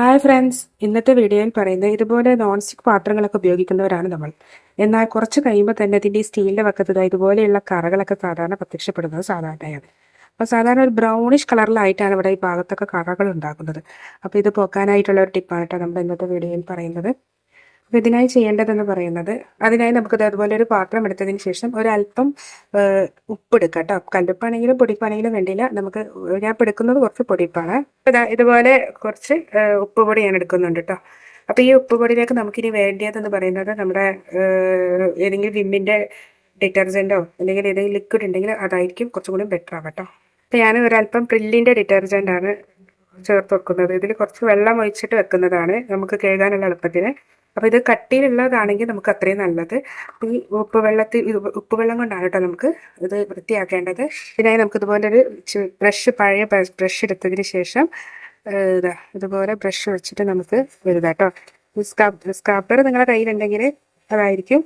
Hi friends ഇന്നത്തെ വീഡിയോയിൽ പറയുന്നത് ഇതുപോലെ നോൺ സ്റ്റിക് പാത്രങ്ങളൊക്കെ ഉപയോഗിക്കുന്നവരാണ് നമ്മൾ. എന്നാൽ കുറച്ച് കഴിയുമ്പോൾ തന്നെ ഇതിന്റെ ഈ സ്റ്റീലിന്റെ വക്കത്ത് ഇതുപോലെയുള്ള കറകളൊക്കെ സാധാരണ പ്രത്യക്ഷപ്പെടുന്നത് സാധാരണയാണ്. അപ്പോൾ സാധാരണ ഒരു ബ്രൗണിഷ് കളറിലായിട്ടാണ് ഇവിടെ ഈ ഭാഗത്തൊക്കെ കറകൾ ഉണ്ടാക്കുന്നത്. അപ്പോൾ ഇത് പോക്കാനായിട്ടുള്ള ഒരു ടിപ്പാണ് കേട്ടോ നമ്മുടെ ഇന്നത്തെ വീഡിയോയിൽ പറയുന്നത്. അപ്പോൾ ഇതിനായി ചെയ്യേണ്ടതെന്ന് പറയുന്നത് അതിനായി നമുക്ക് അതുപോലെ ഒരു പാത്രം എടുത്തതിന് ശേഷം ഒരല്പം ഉപ്പെടുക്കുക കേട്ടോ കല്ലുപ്പാണെങ്കിലും പൊടിപ്പാണെങ്കിലും വേണ്ടിയില്ല. നമുക്ക് ഞാൻ എടുക്കുന്നത് കുറച്ച് പൊടിപ്പാണ്. ഇതാ ഇതുപോലെ കുറച്ച് ഉപ്പ് പൊടി ഞാൻ എടുക്കുന്നുണ്ട് കേട്ടോ അപ്പോൾ ഈ ഉപ്പ് പൊടിയിലേക്ക് നമുക്കിനി വേണ്ടിയതെന്ന് പറയുന്നത് നമ്മുടെ ഏതെങ്കിലും വിമ്മിന്റെ ഡിറ്റർജന്റോ അല്ലെങ്കിൽ ഏതെങ്കിലും ലിക്വിഡ് ഉണ്ടെങ്കിൽ അതായിരിക്കും കുറച്ചും കൂടി ബെറ്റർ ആവാം കേട്ടോ അപ്പോൾ ഞാൻ ഒരല്പം പ്രില്ലിന്റെ ഡിറ്റർജന്റ് ആണ് ചേർത്ത് വെക്കുന്നത്. ഇതിൽ കുറച്ച് വെള്ളം ഒഴിച്ചിട്ട് വെക്കുന്നതാണ് നമുക്ക് കഴുകാനുള്ള എളുപ്പത്തിന്. അപ്പോൾ ഇത് കട്ടിയിലുള്ളതാണെങ്കിൽ നമുക്ക് അത്രയും നല്ലത്. ഈ ഉപ്പ് വെള്ളത്തിൽ ഉപ്പ് വെള്ളം കൊണ്ടാണ് കേട്ടോ നമുക്ക് ഇത് വൃത്തിയാക്കേണ്ടത്. ഇതിനായി നമുക്ക് ഇതുപോലെ ഒരു ബ്രഷ് പഴയ ബ്രഷ് എടുത്തതിന് ശേഷം ഇതാ ഇതുപോലെ ബ്രഷ് വെച്ചിട്ട് നമുക്ക് വരുത സ്ക്രബ് സ്ക്രബ്ബർ നിങ്ങളുടെ കയ്യിലുണ്ടെങ്കിൽ അതായിരിക്കും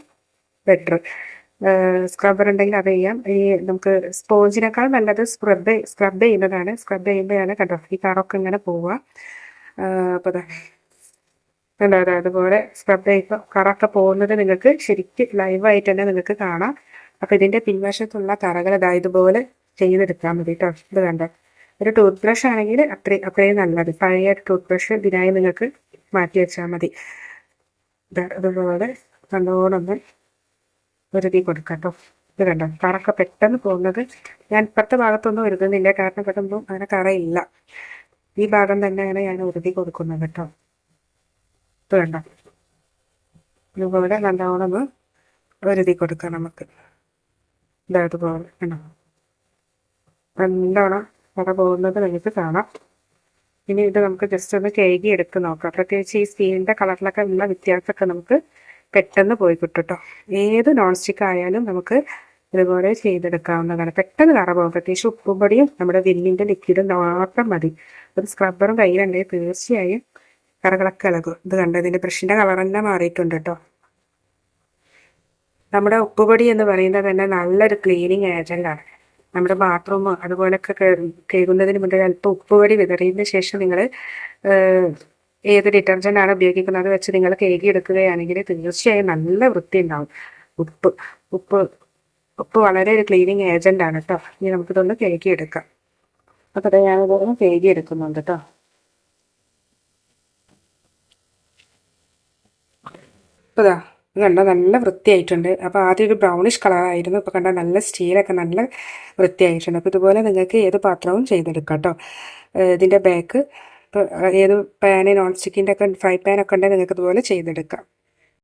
ബെറ്റർ. സ്ക്രബർ ഉണ്ടെങ്കിൽ അത് ചെയ്യാം. ഈ നമുക്ക് സ്പോഞ്ചിനേക്കാൾ നല്ലത് സ്ക്രബ് സ്ക്രബ് ചെയ്യുന്നതാണ്. സ്ക്രബ് ചെയ്യുമ്പോഴാണ് കണ്ടോ ഈ കറൊക്കെ ഇങ്ങനെ പോവുക. അപ്പോൾ അതാ കണ്ടോ അതെ അതുപോലെ സ്ക്രബ് ചെയ്യുമ്പോൾ കറൊക്കെ പോകുന്നത് നിങ്ങൾക്ക് ശരിക്കും ലൈവായിട്ട് തന്നെ നിങ്ങൾക്ക് കാണാം. അപ്പോൾ ഇതിന്റെ പിൻവശത്തുള്ള കറകൾ ഇതാ ഇതുപോലെ ചെയ്തെടുക്കാൻ മതി കേട്ടോ ഇത് കണ്ടോ? ഒരു ടൂത്ത് ബ്രഷ് ആണെങ്കിൽ അത്രയും അത്രയും നല്ലത്. പഴയ ടൂത്ത് ബ്രഷ് ഇതിനായി നിങ്ങൾക്ക് മാറ്റി വെച്ചാൽ മതി. ദാ ഇതുപോലെ നല്ലോണമൊന്ന് ഒരുതി കൊടുക്കട്ടോ കേട്ടോ ഇത് കണ്ടോ? കറൊക്കെ പെട്ടെന്ന് പോകുന്നത് ഞാൻ ഇപ്പുറത്തെ ഭാഗത്തൊന്നും ഒരുങ്ങുന്നില്ല കാരണം പെട്ടെന്ന് അങ്ങനെ കറയില്ല ഈ ഭാഗം തന്നെയാണ് ഞാൻ ഒരുതി കൊടുക്കുന്നത് കേട്ടോ ഇത് കണ്ടോ ഇതുപോലെ നല്ലോണം ഒന്ന് ഒരുതി കൊടുക്കാം നമുക്ക്. ഇതാ പോലെ കണ്ടോ നല്ലോണം കറ പോകുന്നത് നിങ്ങൾക്ക് കാണാം. ഇനി ഇത് നമുക്ക് ജസ്റ്റ് ഒന്ന് കഴുകി എടുത്ത് നോക്കാം. പ്രത്യേകിച്ച് ഈ സ്റ്റീലിന്റെ കളറിലൊക്കെ ഉള്ള വ്യത്യാസമൊക്കെ നമുക്ക് പെട്ടെന്ന് പോയി കിട്ടും കേട്ടോ ഏത് നോൺ സ്റ്റിക്ക് ആയാലും നമുക്ക് ഇതുപോലെ ചെയ്തെടുക്കാവുന്നതാണ്. പെട്ടെന്ന് കറ പോകും. പ്രത്യേകിച്ച് ഉപ്പും പൊടിയും നമ്മുടെ വില്ലിന്റെ ലിക്വിഡും മാത്രം മതി. ഒരു സ്ക്രബ്ബറും കയ്യിലുണ്ടെങ്കിൽ തീർച്ചയായും കറകളൊക്കെ ഇളകും. ഇത് കണ്ടോ? ഇതിന്റെ ബ്രഷിന്റെ കളർ തന്നെ മാറിയിട്ടുണ്ട് കേട്ടോ നമ്മുടെ ഉപ്പുപൊടി എന്ന് പറയുന്നത് തന്നെ നല്ലൊരു ക്ലീനിങ് ഏജന്റാണ് നമ്മുടെ ബാത്റൂം അതുപോലൊക്കെ കഴുകുന്നതിന് മുന്നേ അല്പം ഉപ്പുപൊടി വിതറിയതിന് ശേഷം നിങ്ങൾ ഏത് ഡിറ്റർജന്റ് ആണ് ഉപയോഗിക്കുന്നത് വെച്ച് നിങ്ങൾ കേകി എടുക്കുകയാണെങ്കിൽ തീർച്ചയായും നല്ല വൃത്തി ഉണ്ടാവും ഉപ്പ് ഉപ്പ് ഉപ്പ് വളരെ ഒരു ക്ലീനിങ് ഏജന്റാണ് കേട്ടോ ഇനി നമുക്കിതൊന്ന് കേകി എടുക്കാം അപ്പോൾ ഞാനിതൊന്ന് കേകി എടുക്കുന്നുണ്ട് കേട്ടോ ഇപ്പോൾ ഇതാ കണ്ടോ നല്ല വൃത്തിയായിട്ടുണ്ട്. അപ്പോൾ ആദ്യം ഒരു ബ്രൗണിഷ് കളറായിരുന്നു ഇപ്പോൾ കണ്ടോ നല്ല സ്റ്റീലൊക്കെ നല്ല വൃത്തിയായിട്ടുണ്ട്. അപ്പോൾ ഇതുപോലെ നിങ്ങൾക്ക് ഏത് പാത്രവും ചെയ്തെടുക്കാം കേട്ടോ ഇതിന്റെ ബാക്ക് ഏത് പാന് നോൺ സ്റ്റിക്കിന്റെ ഒക്കെ ഫ്രൈ പാനൊക്കെ ഉണ്ടെങ്കിൽ നിങ്ങൾക്ക് ഇതുപോലെ ചെയ്തെടുക്കാം.